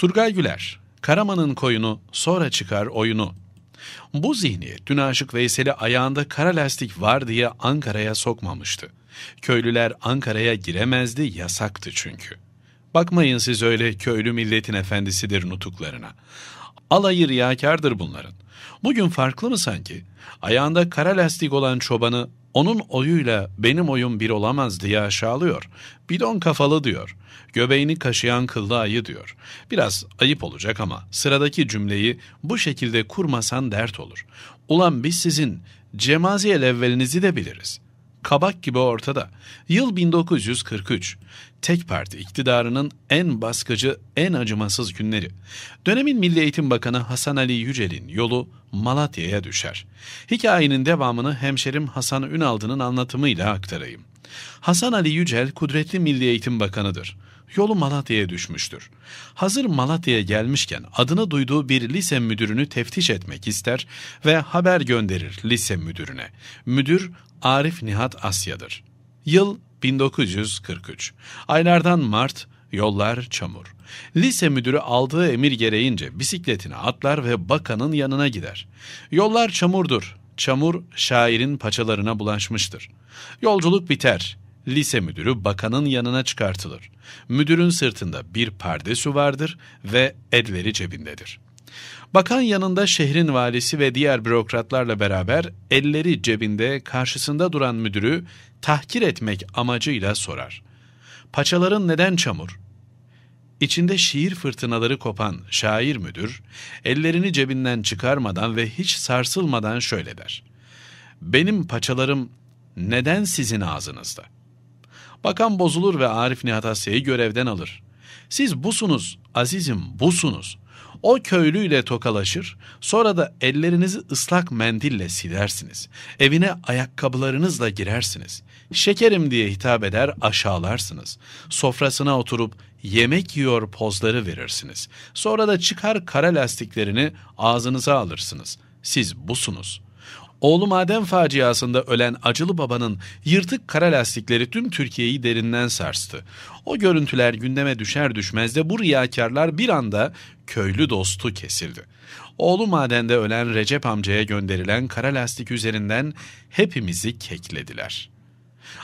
Turgay Güler, Karaman'ın koyunu sonra çıkar oyunu. Bu zihniyet dün Aşık Veysel'i ayağında kara lastik var diye Ankara'ya sokmamıştı. Köylüler Ankara'ya giremezdi, yasaktı çünkü. Bakmayın siz öyle köylü milletin efendisidir nutuklarına. Alayı riyakardır bunların. Bugün farklı mı sanki? Ayağında kara lastik olan çobanı onun oyuyla benim oyum bir olamaz diye aşağılıyor. Bidon kafalı diyor. Göbeğini kaşıyan kıllı ayı diyor. Biraz ayıp olacak ama sıradaki cümleyi bu şekilde kurmasan dert olur. Ulan biz sizin cemaziyel evvelinizi de biliriz. Kabak gibi ortada. Yıl 1943. Tek parti iktidarının en baskıcı, en acımasız günleri. Dönemin Milli Eğitim Bakanı Hasan Ali Yücel'in yolu Malatya'ya düşer. Hikayenin devamını hemşerim Hasan Ünaldı'nın anlatımıyla aktarayım. Hasan Ali Yücel kudretli Milli Eğitim Bakanıdır. Yolu Malatya'ya düşmüştür. Hazır Malatya'ya gelmişken adını duyduğu bir lise müdürünü teftiş etmek ister ve haber gönderir lise müdürüne. Müdür Arif Nihat Asya'dır. Yıl 1943. Aylardan Mart, yollar çamur. Lise müdürü aldığı emir gereğince bisikletine atlar ve bakanın yanına gider. Yollar çamurdur. Çamur şairin paçalarına bulaşmıştır. Yolculuk biter. Lise müdürü bakanın yanına çıkartılır. Müdürün sırtında bir pardesü vardır ve elleri cebindedir. Bakan yanında şehrin valisi ve diğer bürokratlarla beraber elleri cebinde karşısında duran müdürü tahkir etmek amacıyla sorar. Paçaların neden çamur? İçinde şiir fırtınaları kopan şair müdür, ellerini cebinden çıkarmadan ve hiç sarsılmadan şöyle der. Benim paçalarım neden sizin ağzınızda? Bakan bozulur ve Arif Nihat Asya'yı görevden alır. Siz busunuz, azizim busunuz. O köylüyle tokalaşır, sonra da ellerinizi ıslak mendille silersiniz. Evine ayakkabılarınızla girersiniz. Şekerim diye hitap eder, aşağılarsınız. Sofrasına oturup yemek yiyor pozları verirsiniz. Sonra da çıkar kara lastiklerini ağzınıza alırsınız. Siz busunuz.'' Oğlu maden faciasında ölen acılı babanın yırtık kara lastikleri tüm Türkiye'yi derinden sarstı. O görüntüler gündeme düşer düşmez de bu riyakarlar bir anda köylü dostu kesildi. Oğlu madende ölen Recep amcaya gönderilen kara lastik üzerinden hepimizi keklediler.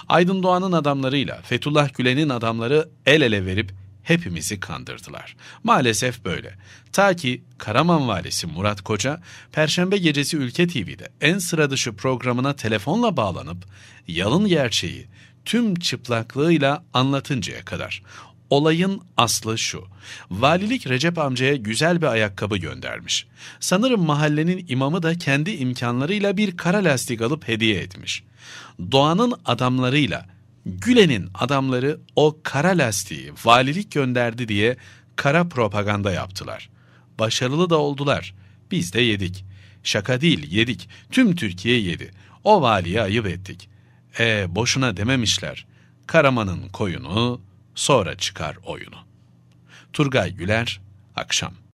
Aydın Doğan'ın adamlarıyla Fethullah Gülen'in adamları el ele verip hepimizi kandırdılar. Maalesef böyle. Ta ki Karaman valisi Murat Koca, Perşembe gecesi Ülke TV'de en sıra dışı programına telefonla bağlanıp yalın gerçeği tüm çıplaklığıyla anlatıncaya kadar. Olayın aslı şu. Valilik Recep amcaya güzel bir ayakkabı göndermiş. Sanırım mahallenin imamı da kendi imkanlarıyla bir kara lastik alıp hediye etmiş. Doğanın adamlarıyla Gülen'in adamları o kara lastiği valilik gönderdi diye kara propaganda yaptılar. Başarılı da oldular. Biz de yedik. Şaka değil yedik. Tüm Türkiye yedi. O valiye ayıp ettik. E boşuna dememişler. Karaman'ın koyunu sonra çıkar oyunu. Turgay Güler, akşam.